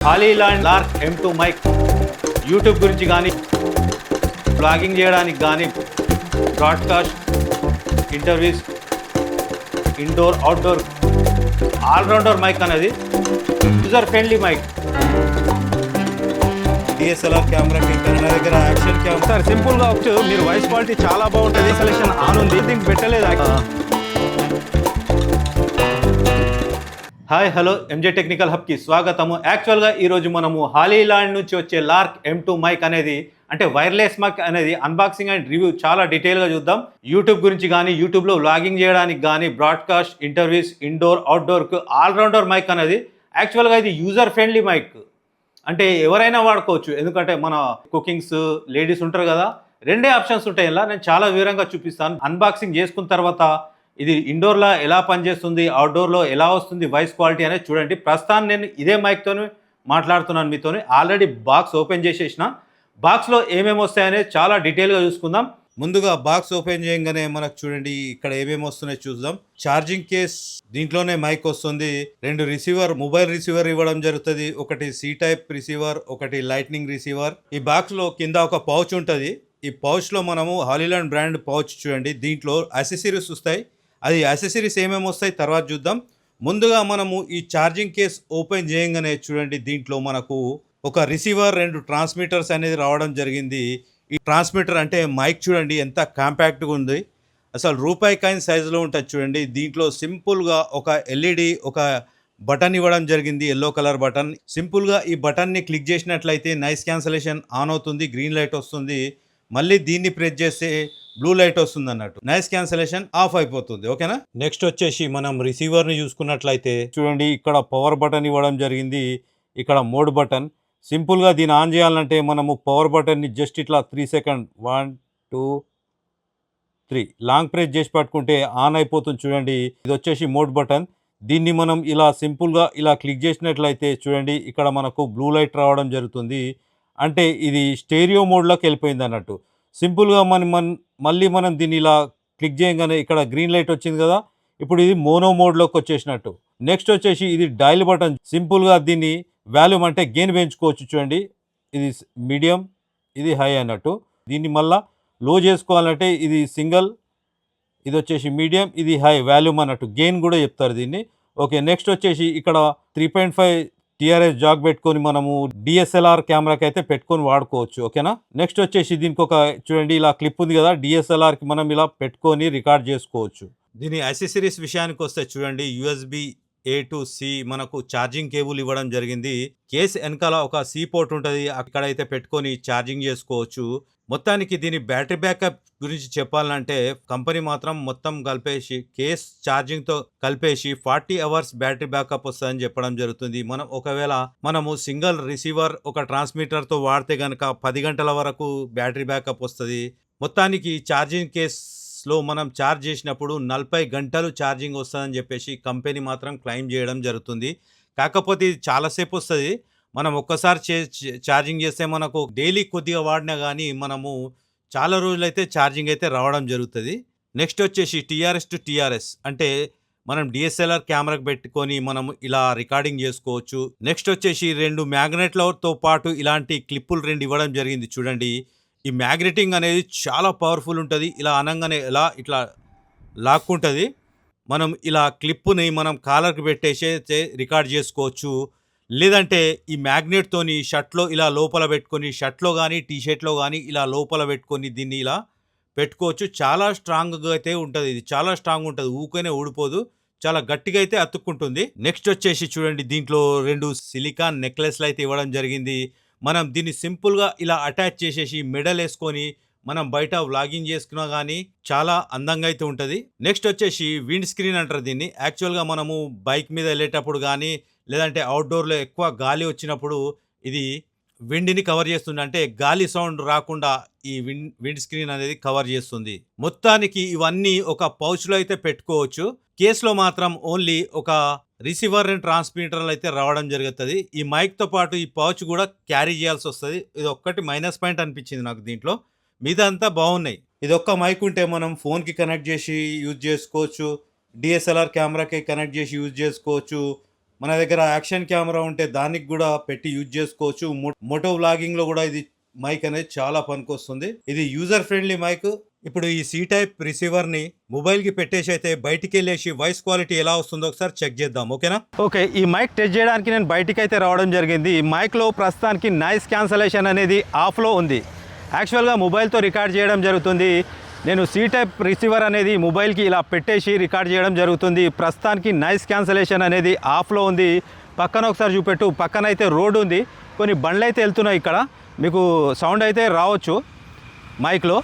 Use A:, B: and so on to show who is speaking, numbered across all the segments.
A: Hollyland lark M two mic YouTube గురించి కానీ blogging చేయడానికి కానీ broadcast interviews indoor outdoor allrounder mic అనేది. User friendly mic
B: DSLR camera నా దగ్గర యాక్షన్ కెమెరా
C: సార్ సింపుల్గా వచ్చు మీరు వాయిస్ క్వాలిటీ చాలా బాగుంటుంది. సెలెక్షన్ ఆన్ ఉంది దీనికి పెట్టలేదు
A: హాయ్ హలో ఎంజే టెక్నికల్ హబ్కి స్వాగతము. యాక్చువల్గా ఈరోజు మనము హాలీలాండ్ నుంచి వచ్చే లార్క్ ఎం టూ మైక్ అనేది అంటే వైర్లెస్ మైక్ అనేది అన్బాక్సింగ్ అండ్ రివ్యూ చాలా డీటెయిల్గా చూద్దాం. యూట్యూబ్ గురించి కానీ యూట్యూబ్లో వ్లాగింగ్ చేయడానికి కానీ బ్రాడ్కాస్ట్ ఇంటర్వ్యూస్ ఇండోర్ అవుట్డోర్కు ఆల్రౌండర్ మైక్ అనేది యాక్చువల్గా ఇది యూజర్ ఫ్రెండ్లీ మైక్ అంటే ఎవరైనా వాడుకోవచ్చు. ఎందుకంటే మన కుకింగ్స్ లేడీస్ ఉంటారు కదా రెండే ఆప్షన్స్ ఉంటాయి. ఇలా నేను చాలా వివరంగా చూపిస్తాను. అన్బాక్సింగ్ చేసుకున్న తర్వాత ఇది ఇండోర్లో ఎలా పనిచేస్తుంది అవుట్డోర్లో ఎలా వస్తుంది వాయిస్ క్వాలిటీ అనేది చూడండి. ప్రస్తుతాన్ని నేను ఇదే మైక్తోనే మాట్లాడుతున్నాను మీతోని. ఆల్రెడీ బాక్స్ ఓపెన్ చేసేసిన. బాక్స్లో ఏమేమి వస్తాయనేది చాలా డీటెయిల్గా చూసుకుందాం.
B: ముందుగా బాక్స్ ఓపెన్ చేయగానే మనకు చూడండి ఇక్కడ ఏమేమి వస్తున్నాయో చూద్దాం. ఛార్జింగ్ కేస్ దీంట్లోనే మైక్ వస్తుంది. రెండు రిసీవర్ మొబైల్ రిసీవర్ ఇవ్వడం జరుగుతుంది. ఒకటి సి టైప్ రిసీవర్ ఒకటి లైట్నింగ్ రిసీవర్ ఈ బాక్స్లో కింద ఒక పౌచ్ ఉంటుంది. ఈ పౌచ్లో మనము హాలీలాండ్ బ్రాండ్ పౌచ్ చూడండి. దీంట్లో అసెసరీస్ వస్తాయి. అది అసెసరీస్ ఏమేమి వస్తాయి తర్వాత చూద్దాం. ముందుగా మనము ఈ ఛార్జింగ్ కేస్ ఓపెన్ చేయగానే చూడండి దీంట్లో మనకు ఒక రిసీవర్ రెండు ట్రాన్స్మిటర్స్ అనేది రావడం జరిగింది. ఈ ట్రాన్స్మిటర్ అంటే మైక్ చూడండి ఎంత కాంపాక్ట్గా ఉంది. అసలు రూపాయి కాయిన్ సైజులో ఉంటుంది చూడండి. దీంట్లో సింపుల్గా ఒక ఎల్ఈడి ఒక బటన్ ఇవ్వడం జరిగింది ఎల్లో కలర్ బటన్. సింపుల్గా ఈ బటన్ని క్లిక్ చేసినట్లయితే నైస్ క్యాన్సలేషన్ ఆన్ అవుతుంది గ్రీన్ లైట్ వస్తుంది. మళ్ళీ దీన్ని ప్రెస్ చేస్తే బ్లూ లైట్ వస్తుంది అన్నట్టు నైస్ క్యాన్సలేషన్ ఆఫ్ అయిపోతుంది ఓకేనా నెక్స్ట్ వచ్చేసి మనం రిసీవర్ని చూసుకున్నట్లయితే చూడండి ఇక్కడ పవర్ బటన్ ఇవ్వడం జరిగింది. ఇక్కడ మోడ్ బటన్ సింపుల్గా దీన్ని ఆన్ చేయాలంటే మనము పవర్ బటన్ని జస్ట్ ఇట్లా three second one two three long press చేసి పట్టుకుంటే ఆన్ అయిపోతుంది చూడండి. ఇది వచ్చేసి మోడ్ బటన్ దీన్ని మనం ఇలా సింపుల్గా ఇలా క్లిక్ చేసినట్లయితే చూడండి ఇక్కడ మనకు బ్లూ లైట్ రావడం జరుగుతుంది. అంటే ఇది స్టేరియో మోడ్లోకి వెళ్ళిపోయింది అన్నట్టు సింపుల్గా మనం మన మళ్ళీ మనం దీన్ని ఇలా క్లిక్ చేయగానే ఇక్కడ గ్రీన్ లైట్ వచ్చింది కదా ఇప్పుడు ఇది మోనో మోడ్లోకి వచ్చేసినట్టు. నెక్స్ట్ వచ్చేసి ఇది డైల్ బటన్. సింపుల్గా దీన్ని వాల్యూమ్ అంటే గెయిన్ పెంచుకోవచ్చు చూడండి. ఇది మీడియం ఇది హై అన్నట్టు. దీన్ని మళ్ళా లో చేసుకోవాలంటే ఇది సింగిల్ ఇది వచ్చేసి మీడియం ఇది హై వాల్యూమ్ అన్నట్టు. గెయిన్ కూడా చెప్తారు దీన్ని. ఓకే నెక్స్ట్ వచ్చేసి ఇక్కడ three point five TRS jack పెట్టుకొని మనము డిఎస్ఎల్ఆర్ కెమెరాకి అయితే పెట్టుకొని వాడుకోవచ్చు ఓకేనా? నెక్స్ట్ వచ్చేసి దీనికి ఒక చూడండి ఇలా క్లిప్ ఉంది కదా డిఎస్ఎల్ఆర్కి మనం ఇలా పెట్టుకొని రికార్డ్ చేసుకోవచ్చు. దీని అసెసరీస్ విషయానికి వస్తే చూడండి యూఎస్బి ఏ టు సి మనకు ఛార్జింగ్ కేబుల్ ఇవ్వడం జరిగింది. కేస్ వెనకాల ఒక సి పోర్ట్ ఉంటుంది. అక్కడైతే పెట్టుకొని ఛార్జింగ్ చేసుకోవచ్చు. మొత్తానికి దీని బ్యాటరీ బ్యాకప్ గురించి చెప్పాలంటే కంపెనీ మాత్రం మొత్తం కలిపేసి కేస్ ఛార్జింగ్తో కలిపేసి ఫార్టీ అవర్స్ బ్యాటరీ బ్యాకప్ వస్తుందని చెప్పడం జరుగుతుంది. మనం ఒకవేళ మనము సింగిల్ రిసీవర్ ఒక ట్రాన్స్మిటర్తో వాడితే గనక పది గంటల వరకు బ్యాటరీ బ్యాకప్ వస్తుంది. మొత్తానికి ఛార్జింగ్ కేస్ స్లో మనం ఛార్జ్ చేసినప్పుడు నలభై గంటలు ఛార్జింగ్ వస్తుందని చెప్పేసి కంపెనీ మాత్రం క్లెయిమ్ చేయడం జరుగుతుంది. కాకపోతే ఇది చాలాసేపు వస్తుంది. మనం ఒక్కసారి చే ఛార్జింగ్ చేస్తే మనకు డైలీ కొద్దిగా వాడినా కానీ మనము చాలా రోజులైతే ఛార్జింగ్ అయితే రావడం జరుగుతుంది. నెక్స్ట్ వచ్చేసి టీఆర్ఎస్ టు టీఆర్ఎస్ అంటే మనం డిఎస్ఎల్ఆర్ కెమెరాకి పెట్టుకొని మనం ఇలా రికార్డింగ్ చేసుకోవచ్చు. నెక్స్ట్ వచ్చేసి రెండు మ్యాగ్నెట్లతో పాటు ఇలాంటి క్లిప్పులు రెండు ఇవ్వడం జరిగింది చూడండి. ఈ మ్యాగ్నెటింగ్ అనేది చాలా పవర్ఫుల్ ఉంటుంది. ఇలా అనగానే ఎలా ఇట్లా లాక్కుంటుంది. మనం ఇలా క్లిప్పుని మనం కాలర్కి పెట్టేసి రికార్డ్ చేసుకోవచ్చు. లేదంటే ఈ మ్యాగ్నెట్తోని షర్ట్లో ఇలా లోపల పెట్టుకొని షర్ట్లో కానీ టీ షర్ట్లో కానీ ఇలా లోపల పెట్టుకొని దీన్ని ఇలా పెట్టుకోవచ్చు. చాలా స్ట్రాంగ్గా అయితే ఉంటుంది. ఇది చాలా స్ట్రాంగ్ ఉంటుంది. ఊకనే ఊడిపోదు. చాలా గట్టిగా అయితే అతుక్కుంటుంది. నెక్స్ట్ వచ్చేసి చూడండి దీంట్లో రెండు సిలికాన్ నెక్లెస్లు అయితే ఇవ్వడం జరిగింది. మనం దీన్ని సింపుల్గా ఇలా అటాచ్ చేసేసి మెడల్ వేసుకొని మనం బయట వ్లాగింగ్ చేసుకున్నా కానీ చాలా అందంగా అయితే ఉంటుంది. నెక్స్ట్ వచ్చేసి విండ్ స్క్రీన్ అంటారు దీన్ని. యాక్చువల్గా మనము బైక్ మీద వెళ్ళేటప్పుడు కానీ లేదంటే అవుట్డోర్లో ఎక్కువ గాలి వచ్చినప్పుడు ఇది విండ్ని కవర్ చేస్తుంది అంటే గాలి సౌండ్ రాకుండా ఈ విండ్ విండ్ స్క్రీన్ అనేది కవర్ చేస్తుంది. మొత్తానికి ఇవన్నీ ఒక పౌచ్లో అయితే పెట్టుకోవచ్చు. కేసులో మాత్రం ఓన్లీ ఒక రిసీవర్ అండ్ ట్రాన్స్మిటర్లు అయితే రావడం జరుగుతుంది. ఈ మైక్తో పాటు ఈ పౌచ్ కూడా క్యారీ చేయాల్సి వస్తుంది. ఇది ఒక్కటి మైనస్ పాయింట్ అనిపించింది నాకు దీంట్లో. మిగతా బాగున్నాయి. ఇది ఒక్క మైక్ ఉంటే మనం ఫోన్కి కనెక్ట్ చేసి యూజ్ చేసుకోవచ్చు. డిఎస్ఎల్ఆర్ కెమెరాకి కనెక్ట్ చేసి యూజ్ చేసుకోవచ్చు. మన దగ్గర యాక్షన్ కెమెరా ఉంటే దానికి కూడా పెట్టి యూజ్ చేసుకోవచ్చు. మోటో వ్లాగింగ్లో కూడా ఇది మైక్ అనేది చాలా పనికొస్తుంది. ఇది యూజర్ ఫ్రెండ్లీ మైక్. ఇప్పుడు ఈ సి టైప్ రిసీవర్ని మొబైల్కి పెట్టేసి అయితే బయటికి వెళ్ళేసి వాయిస్ క్వాలిటీ ఎలా వస్తుందో ఒకసారి చెక్ చేద్దాం ఓకేనా?
A: ఓకే ఈ మైక్ టెస్ట్ చేయడానికి నేను బయటికి అయితే రావడం జరిగింది. ఈ మైక్లో ప్రస్తుతానికి నాయిస్ క్యాన్సలేషన్ అనేది ఆఫ్లో ఉంది. యాక్చువల్గా మొబైల్తో రికార్డ్ చేయడం జరుగుతుంది. నేను సీ టైప్ రిసీవర్ అనేది మొబైల్కి ఇలా పెట్టేసి రికార్డ్ చేయడం జరుగుతుంది. ప్రస్తుతానికి నాయిస్ క్యాన్సలేషన్ అనేది ఆఫ్లో ఉంది. పక్కన ఒకసారి చూపెట్టు. పక్కన అయితే రోడ్డు ఉంది. కొన్ని బండ్లు అయితే వెళ్తున్నాయి ఇక్కడ. మీకు సౌండ్ అయితే రావచ్చు మైక్లో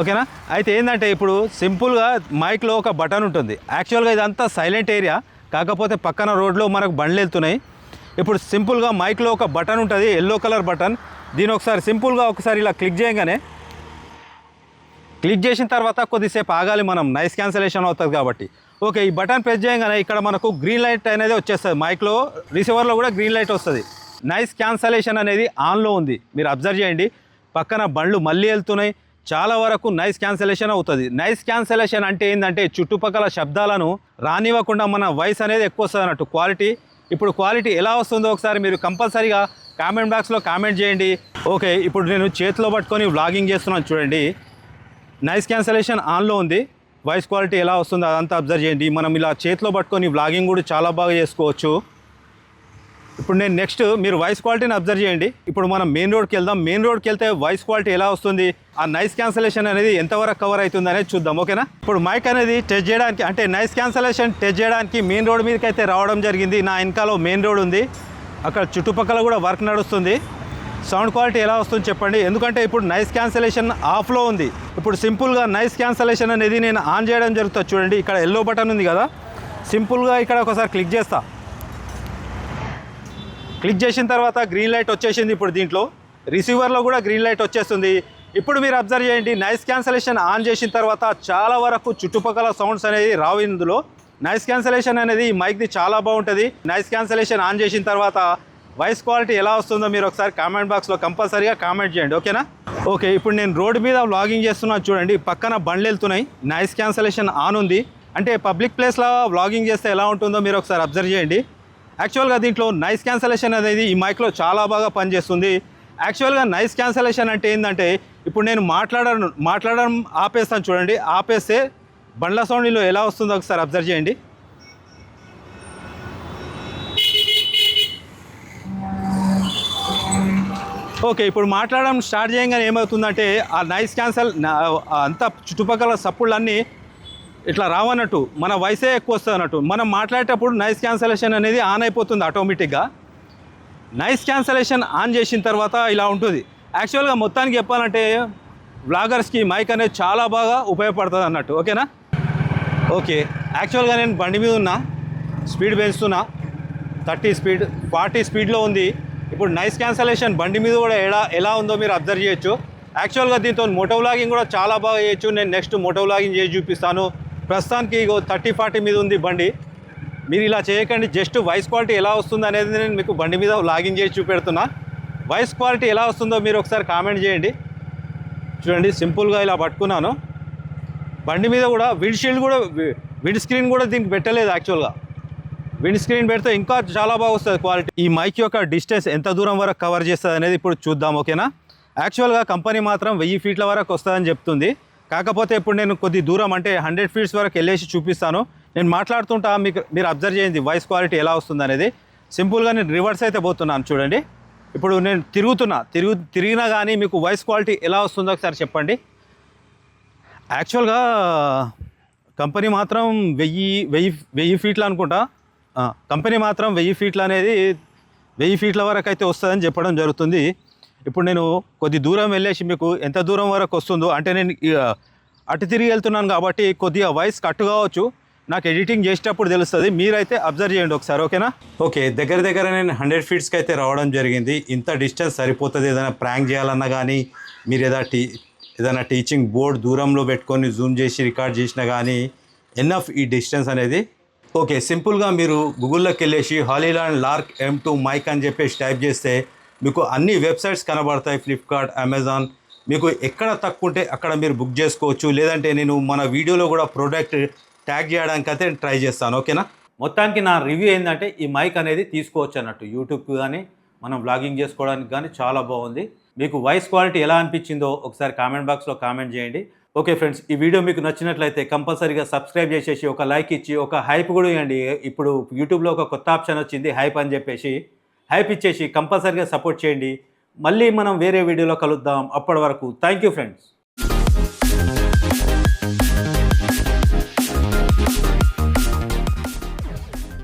A: ఓకేనా? అయితే ఏంటంటే ఇప్పుడు సింపుల్గా మైక్లో ఒక బటన్ ఉంటుంది. యాక్చువల్గా ఇదంతా సైలెంట్ ఏరియా కాకపోతే పక్కన రోడ్లో మనకు బండ్లు వెళ్తున్నాయి. ఇప్పుడు సింపుల్గా మైక్లో ఒక బటన్ ఉంటుంది. ఎల్లో కలర్ బటన్ దీని ఒకసారి సింపుల్గా ఒకసారి ఇలా క్లిక్ చేయగానే క్లిక్ చేసిన తర్వాత కొద్దిసేపు ఆగాలి మనం. నైస్ క్యాన్సలేషన్ అవుతుంది కాబట్టి. ఓకే ఈ బటన్ ప్రెస్ చేయగానే ఇక్కడ మనకు గ్రీన్ లైట్ అనేది వచ్చేస్తుంది. మైక్లో రిసీవర్లో కూడా గ్రీన్ లైట్ వస్తుంది. నైస్ క్యాన్సలేషన్ అనేది ఆన్లో ఉంది. మీరు అబ్జర్వ్ చేయండి. పక్కన బండ్లు మళ్ళీ వెళ్తున్నాయి. చాలా వరకు నైస్ క్యాన్సలేషన్ అవుతుంది. నైస్ క్యాన్సలేషన్ అంటే ఏంటంటే చుట్టుపక్కల శబ్దాలను రానివ్వకుండా మన వాయిస్ అనేది ఎక్కువ వస్తుంది అన్నట్టు. క్వాలిటీ ఇప్పుడు క్వాలిటీ ఎలా వస్తుందో ఒకసారి మీరు కంపల్సరీగా కామెంట్ బాక్స్లో కామెంట్ చేయండి. ఓకే ఇప్పుడు నేను చేతిలో పట్టుకొని వ్లాగింగ్ చేస్తున్నాను చూడండి. నైస్ క్యాన్సలేషన్ ఆన్లో ఉంది. వాయిస్ క్వాలిటీ ఎలా వస్తుందో అదంతా అబ్జర్వ్ చేయండి. మనం ఇలా చేతిలో పట్టుకొని వ్లాగింగ్ కూడా చాలా బాగా చేసుకోవచ్చు. ఇప్పుడు నేను నెక్స్ట్ మీరు వాయిస్ క్వాలిటీని అబ్జర్వ్ చేయండి. ఇప్పుడు మనం మెయిన్ రోడ్కి వెళ్దాం. మెయిన్ రోడ్కి వెళ్తే వాయిస్ క్వాలిటీ ఎలా వస్తుంది? ఆ నైస్ క్యాన్సలేషన్ అనేది ఎంతవరకు కవర్ అవుతుంది అనేది చూద్దాం. ఓకేనా ఇప్పుడు మైక్ అనేది టెస్ట్ చేయడానికి అంటే నైస్ క్యాన్సలేషన్ టెస్ట్ చేయడానికి మెయిన్ రోడ్ మీదకి అయితే రావడం జరిగింది. నా వెనకాల మెయిన్ రోడ్ ఉంది. అక్కడ చుట్టుపక్కల కూడా వర్క్ నడుస్తుంది. సౌండ్ క్వాలిటీ ఎలా వస్తుంది చెప్పండి. ఎందుకంటే ఇప్పుడు నైస్ క్యాన్సలేషన్ ఆఫ్లో ఉంది. ఇప్పుడు సింపుల్గా నైస్ క్యాన్సలేషన్ అనేది నేను ఆన్ చేయడం జరుగుతుంది. చూడండి ఇక్కడ ఎల్లో బటన్ ఉంది కదా. సింపుల్గా ఇక్కడ ఒకసారి క్లిక్ చేస్తా. క్లిక్ చేసిన తర్వాత గ్రీన్ లైట్ వచ్చేసింది ఇప్పుడు దీంట్లో. రిసీవర్లో కూడా గ్రీన్ లైట్ వచ్చేస్తుంది. ఇప్పుడు మీరు అబ్జర్వ్ చేయండి నైస్ క్యాన్సలేషన్ ఆన్ చేసిన తర్వాత చాలా వరకు చుట్టుపక్కల సౌండ్స్ అనేది రావు ఇందులో. నైస్ క్యాన్సలేషన్ అనేది ఈ మైక్ది చాలా బాగుంటుంది. నైస్ క్యాన్సలేషన్ ఆన్ చేసిన తర్వాత వాయిస్ క్వాలిటీ ఎలా వస్తుందో మీరు ఒకసారి కామెంట్ బాక్స్లో కంపల్సరీగా కామెంట్ చేయండి ఓకేనా? ఓకే ఇప్పుడు నేను రోడ్డు మీద వ్లాగింగ్ చేస్తున్నాను చూడండి పక్కన బండ్లు వెళ్తున్నాయి నాయిస్ క్యాన్సలేషన్ ఆన్ ఉంది. అంటే పబ్లిక్ ప్లేస్లో వ్లాగింగ్ చేస్తే ఎలా ఉంటుందో మీరు ఒకసారి అబ్జర్వ్ చేయండి. యాక్చువల్గా దీంట్లో నైస్ క్యాన్సలేషన్ అనేది ఈ మైక్లో చాలా బాగా పనిచేస్తుంది. యాక్చువల్గా నైస్ క్యాన్సలేషన్ అంటే ఏంటంటే ఇప్పుడు నేను మాట్లాడను మాట్లాడడం ఆపేస్తాను చూడండి ఆపేస్తే బండ్ల సౌండ్లో ఎలా వస్తుందో ఒకసారి అబ్జర్వ్ చేయండి. ఓకే ఇప్పుడు మాట్లాడడం స్టార్ట్ చేయగానే ఏమవుతుందంటే ఆ నైస్ క్యాన్సల్ అంతా చుట్టుపక్కల సప్పుళ్ళన్నీ ఇట్లా రావన్నట్టు మన వయసే ఎక్కువ వస్తుంది అన్నట్టు మనం మాట్లాడేటప్పుడు నైస్ క్యాన్సలేషన్ అనేది ఆన్ అయిపోతుంది ఆటోమేటిక్గా. నైస్ క్యాన్సలేషన్ ఆన్ చేసిన తర్వాత ఇలా ఉంటుంది. యాక్చువల్గా మొత్తానికి చెప్పాలంటే వ్లాగర్స్కి మైక్ అనేది చాలా బాగా ఉపయోగపడుతుంది అన్నట్టు ఓకేనా? ఓకే యాక్చువల్గా నేను బండి మీద ఉన్నా స్పీడ్ పెంచుతున్నా థర్టీ స్పీడ్ ఫార్టీ స్పీడ్లో ఉంది. ఇప్పుడు నైస్ క్యాన్సలేషన్ బండి మీద కూడా ఎలా ఎలా ఉందో మీరు అబ్జర్వ్ చేయొచ్చు. యాక్చువల్గా దీంతో మోటో వ్లాగింగ్ కూడా చాలా బాగా చేయొచ్చు. నేను నెక్స్ట్ మోటో వ్లాగింగ్ చేసి చూపిస్తాను. ప్రస్తుతానికి థర్టీ ఫార్టీ మీద ఉంది బండి. మీరు ఇలా చేయకండి. జస్ట్ వాయిస్ క్వాలిటీ ఎలా వస్తుంది అనేది నేను మీకు బండి మీద లాగిన్ చేసి చూపెడుతున్నా. వాయిస్ క్వాలిటీ ఎలా వస్తుందో మీరు ఒకసారి కామెంట్ చేయండి. చూడండి సింపుల్గా ఇలా పట్టుకున్నాను. బండి మీద కూడా విండ్షీల్డ్ కూడా విండ్ స్క్రీన్ కూడా దీనికి పెట్టలేదు యాక్చువల్గా విండ్ స్క్రీన్ పెడితే ఇంకా చాలా బాగా వస్తుంది క్వాలిటీ ఈ మైక్ యొక్క డిస్టెన్స్ ఎంత దూరం వరకు కవర్ చేస్తుంది అనేది ఇప్పుడు చూద్దాం ఓకేనా యాక్చువల్గా కంపెనీ మాత్రం వెయ్యి ఫీట్ల వరకు వస్తుందని చెప్తుంది. కాకపోతే ఇప్పుడు నేను కొద్ది దూరం అంటే హండ్రెడ్ ఫీట్స్ వరకు వెళ్ళేసి చూపిస్తాను. నేను మాట్లాడుతుంటా మీకు మీరు అబ్జర్వ్ చేయండి వాయిస్ క్వాలిటీ ఎలా వస్తుంది అనేది. సింపుల్గా నేను రివర్స్ అయితే పోతున్నాను చూడండి. ఇప్పుడు నేను తిరుగుతున్నా తిరుగు తిరిగినా కానీ మీకు వాయిస్ క్వాలిటీ ఎలా వస్తుందో ఒకసారి చెప్పండి. యాక్చువల్గా కంపెనీ మాత్రం వెయ్యి వెయ్యి వెయ్యి ఫీట్లు అనుకుంటా. కంపెనీ మాత్రం వెయ్యి ఫీట్లు అనేది వెయ్యి ఫీట్ల వరకు అయితే వస్తుందని చెప్పడం జరుగుతుంది. ఇప్పుడు నేను కొద్ది దూరం వెళ్ళేసి మీకు ఎంత దూరం వరకు వస్తుందో అంటే నేను అటు తిరిగి వెళ్తున్నాను కాబట్టి కొద్దిగా వాయిస్ కట్ కావచ్చు. నాకు ఎడిటింగ్ చేసేటప్పుడు తెలుస్తుంది. మీరైతే అబ్జర్వ్ చేయండి ఒకసారి ఓకేనా? ఓకే దగ్గర దగ్గర నేను హండ్రెడ్ ఫీట్స్కి అయితే రావడం జరిగింది. ఇంత డిస్టెన్స్ సరిపోతుంది ఏదైనా ప్రాంక్ చేయాలన్నా కానీ మీరు ఏదైనా టీ ఏదైనా టీచింగ్ బోర్డ్ దూరంలో పెట్టుకొని జూమ్ చేసి రికార్డ్ చేసినా కానీ ఎనఫ్ ఈ డిస్టెన్స్ అనేది ఓకే సింపుల్గా మీరు గూగుల్లోకి వెళ్ళేసి Hollyland Lark M two mic అని చెప్పేసి టైప్ చేస్తే మీకు అన్ని వెబ్సైట్స్ కనబడతాయి ఫ్లిప్కార్ట్ అమెజాన్. మీకు ఎక్కడ తక్కువ ఉంటే అక్కడ మీరు బుక్ చేసుకోవచ్చు. లేదంటే నేను మన వీడియోలో కూడా ప్రోడక్ట్ ట్యాగ్ చేయడానికి అయితే ట్రై చేస్తాను. ఓకేనా? మొత్తానికి నా రివ్యూ ఏంటంటే ఈ మైక్ అనేది తీసుకోవచ్చు అన్నట్టు. యూట్యూబ్కి కానీ మనం బ్లాగింగ్ చేసుకోవడానికి కానీ చాలా బాగుంది. మీకు వాయిస్ క్వాలిటీ ఎలా అనిపించిందో ఒకసారి కామెంట్ బాక్స్లో కామెంట్ చేయండి. ఓకే ఫ్రెండ్స్ ఈ వీడియో మీకు నచ్చినట్లయితే కంపల్సరీగా సబ్స్క్రైబ్ చేసేసి ఒక లైక్ ఇచ్చి ఒక హైప్ కూడా ఇవ్వండి. ఇప్పుడు యూట్యూబ్లో ఒక కొత్త ఆప్షన్ వచ్చింది హైప్ అని చెప్పేసి. హైప్ ఇచ్చేసి కంపల్సరీగా సపోర్ట్ చేయండి. మళ్ళీ మనం వేరే వీడియోలో కలుద్దాం. అప్పటి వరకు థ్యాంక్ యూ ఫ్రెండ్స్.